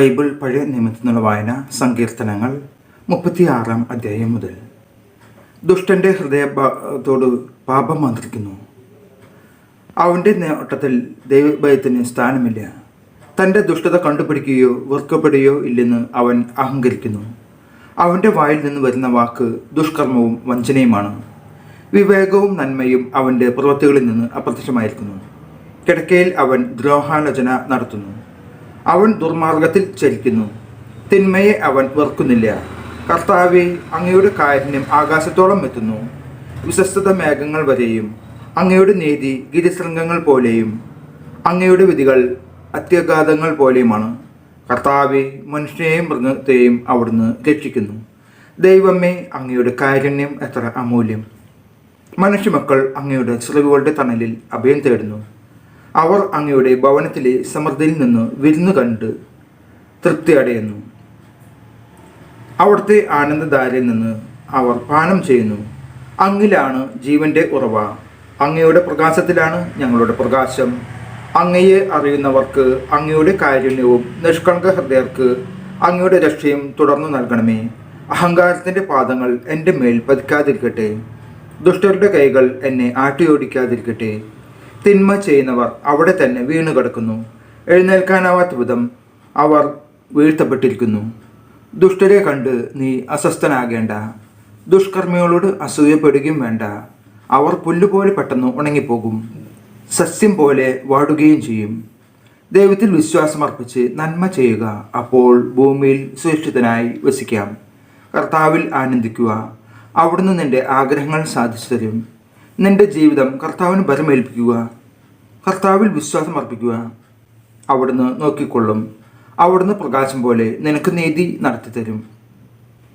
Bible പഴയ നിയമത്തിൽ നിന്നുള്ള വായന സങ്കീർത്തനങ്ങൾ മുപ്പത്തിയാറാം അധ്യായം മുതൽ. ദുഷ്ടന്റെ ഹൃദയത്തോട് പാപം മന്ത്രിക്കുന്നു. അവന്റെ നേട്ടത്തിൽ ദൈവഭയത്തിന് സ്ഥാനമില്ല. തന്റെ ദുഷ്ടത കണ്ടുപിടിക്കുകയോ വെറുക്കപ്പെടുകയോ ഇല്ലെന്ന് അവൻ അഹങ്കരിക്കുന്നു. അവന്റെ വായിൽ നിന്ന് വരുന്ന വാക്ക് ദുഷ്കർമ്മവും വഞ്ചനയുമാണ്. വിവേകവും നന്മയും അവന്റെ പ്രവൃത്തികളിൽ നിന്ന് അപ്രത്യക്ഷമായിരിക്കുന്നു. കിടക്കയിൽ അവൻ ദ്രോഹാലോചന നടത്തുന്നു. അവൻ ദുർമാർഗത്തിൽ ചരിക്കുന്നു. തിന്മയെ അവൻ വെറുക്കുന്നില്ല. കർത്താവെ അങ്ങയുടെ കാരുണ്യം ആകാശത്തോളം എത്തുന്നു. വിശ്വസ്തത മേഘങ്ങൾ വരെയും അങ്ങയുടെ നീതി ഗിരിശൃംഗങ്ങൾ പോലെയും അങ്ങയുടെ വിധികൾ അത്യഗാധങ്ങൾ പോലെയുമാണ്. കർത്താവെ മനുഷ്യനെയും മൃഗത്തെയും അവിടുന്ന് രക്ഷിക്കുന്നു. ദൈവമേ അങ്ങയുടെ കാരുണ്യം എത്ര അമൂല്യം. മനുഷ്യമക്കൾ അങ്ങയുടെ ചിറകുകളുടെ തണലിൽ അഭയം തേടുന്നു. അവർ അങ്ങയുടെ ഭവനത്തിലെ സമൃദ്ധിയിൽ നിന്ന് വിരുന്നു കണ്ട് തൃപ്തി അടയുന്നു അവിടുത്തെ ആനന്ദധാരയിൽ നിന്ന് അവർ പാനം ചെയ്യുന്നു. അങ്ങിലാണ് ജീവന്റെ ഉറവ. അങ്ങയുടെ പ്രകാശത്തിലാണ് ഞങ്ങളുടെ പ്രകാശം. അങ്ങയെ അറിയുന്നവർക്ക് അങ്ങയുടെ കാരുണ്യവും നിഷ്കളങ്ക ഹൃദയർക്ക് അങ്ങയുടെ രക്ഷയും തുടർന്നു നൽകണമേ. അഹങ്കാരത്തിന്റെ പാദങ്ങൾ എന്റെ മേൽ പതിക്കാതിരിക്കട്ടെ. ദുഷ്ടരുടെ കൈകൾ എന്നെ ആട്ടിയോടിക്കാതിരിക്കട്ടെ. തിന്മ ചെയ്യുന്നവർ അവിടെ തന്നെ വീണു കിടക്കുന്നു. എഴുന്നേൽക്കാനാവാത്ത വിധം അവർ വീഴ്ത്തപ്പെട്ടിരിക്കുന്നു. ദുഷ്ടരെ കണ്ട് നീ അസ്വസ്ഥനാകേണ്ട. ദുഷ്കർമ്മികളോട് അസൂയപ്പെടുകയും വേണ്ട. അവർ പുല്ലുപോലെ പെട്ടെന്ന് ഉണങ്ങിപ്പോകും. സസ്യം പോലെ വാടുകയും ചെയ്യും. ദൈവത്തിൽ വിശ്വാസമർപ്പിച്ച് നന്മ ചെയ്യുക അപ്പോൾ ഭൂമിയിൽ സുരക്ഷിതനായി വസിക്കാം. കർത്താവിൽ ആനന്ദിക്കുക. അവിടുന്ന് നിന്റെ ആഗ്രഹങ്ങൾ സാധിച്ചു തരും. നിന്റെ ജീവിതം കർത്താവിന് ബലമേൽപ്പിക്കുക കർത്താവിൽ വിശ്വാസം അർപ്പിക്കുക. അവിടുന്ന് നോക്കിക്കൊള്ളും. അവിടുന്ന് പ്രകാശം പോലെ നിനക്ക് നീതി നടത്തി തരും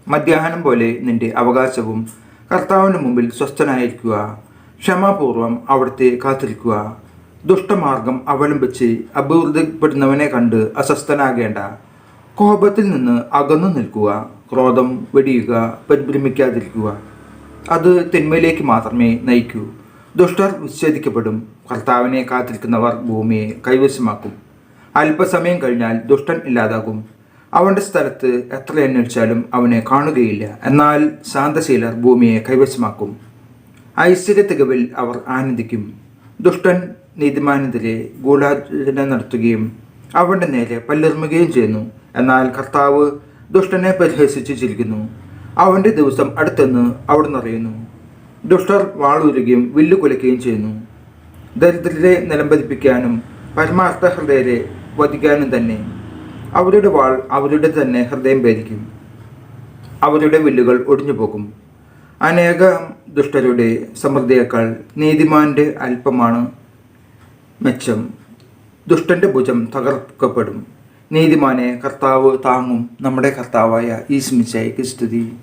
മധ്യാഹ്നം പോലെ നിന്റെ അവകാശവും കർത്താവിന്റെ മുമ്പിൽ സ്വസ്ഥനായിരിക്കുക. ക്ഷമാപൂർവം അവിടുത്തെ കാത്തിരിക്കുക. ദുഷ്ടമാർഗം അവലംബിച്ച് അഭിവൃദ്ധിപ്പെടുന്നവനെ കണ്ട് അസ്വസ്ഥനാകേണ്ട. കോപത്തിൽ നിന്ന് അകന്നു നിൽക്കുക. ക്രോധം വെടിയുക പരിഭ്രമിക്കാതിരിക്കുക. അത് തിന്മയിലേക്ക് മാത്രമേ നയിക്കൂ. ദുഷ്ടർ വിച്ഛേദിക്കപ്പെടും കർത്താവിനെ കാത്തിരിക്കുന്നവർ ഭൂമിയെ കൈവശമാക്കും. അല്പസമയം കഴിഞ്ഞാൽ ദുഷ്ടൻ ഇല്ലാതാകും. അവന്റെ സ്ഥലത്ത് എത്ര അന്വേഷിച്ചാലും അവനെ കാണുകയില്ല. എന്നാൽ ശാന്തശീലർ ഭൂമിയെ കൈവശമാക്കും. ഐശ്വര്യ തികവിൽ അവർ ആനന്ദിക്കും. ദുഷ്ടൻ നീതിമാനെതിരെ ഗൂഢാചന നടത്തുകയും അവന്റെ നേരെ പല്ലെറുമുകയും ചെയ്യുന്നു. എന്നാൽ കർത്താവ് ദുഷ്ടനെ പരിഹസിച്ച് ചിരിക്കുന്നു. അവന്റെ ദിവസം അടുത്തെന്ന് അവിടുന്ന് അറിയുന്നു. ദുഷ്ടർ വാളൂരുകയും വില്ലുകുലയ്ക്കുകയും ചെയ്യുന്നു. ദരിദ്രരെ നിലംപതിപ്പിക്കാനും പരമാർത്ഥ ഹൃദയരെ വധിക്കാനും തന്നെ അവരുടെ വാൾ അവരുടെ തന്നെ ഹൃദയം ഭേദിക്കും. അവരുടെ വില്ലുകൾ ഒടിഞ്ഞു പോകും അനേക ദുഷ്ടരുടെ സമൃദ്ധിയേക്കാൾ നീതിമാന്റെ അല്പമാണ് മെച്ചം. ദുഷ്ടന്റെ ഭുജം തകർക്കപ്പെടും. നീതിമാനെ കർത്താവ് താങ്ങും. നമ്മുടെ കർത്താവായ ഈസ്മിച്ചായി സ്തുതി.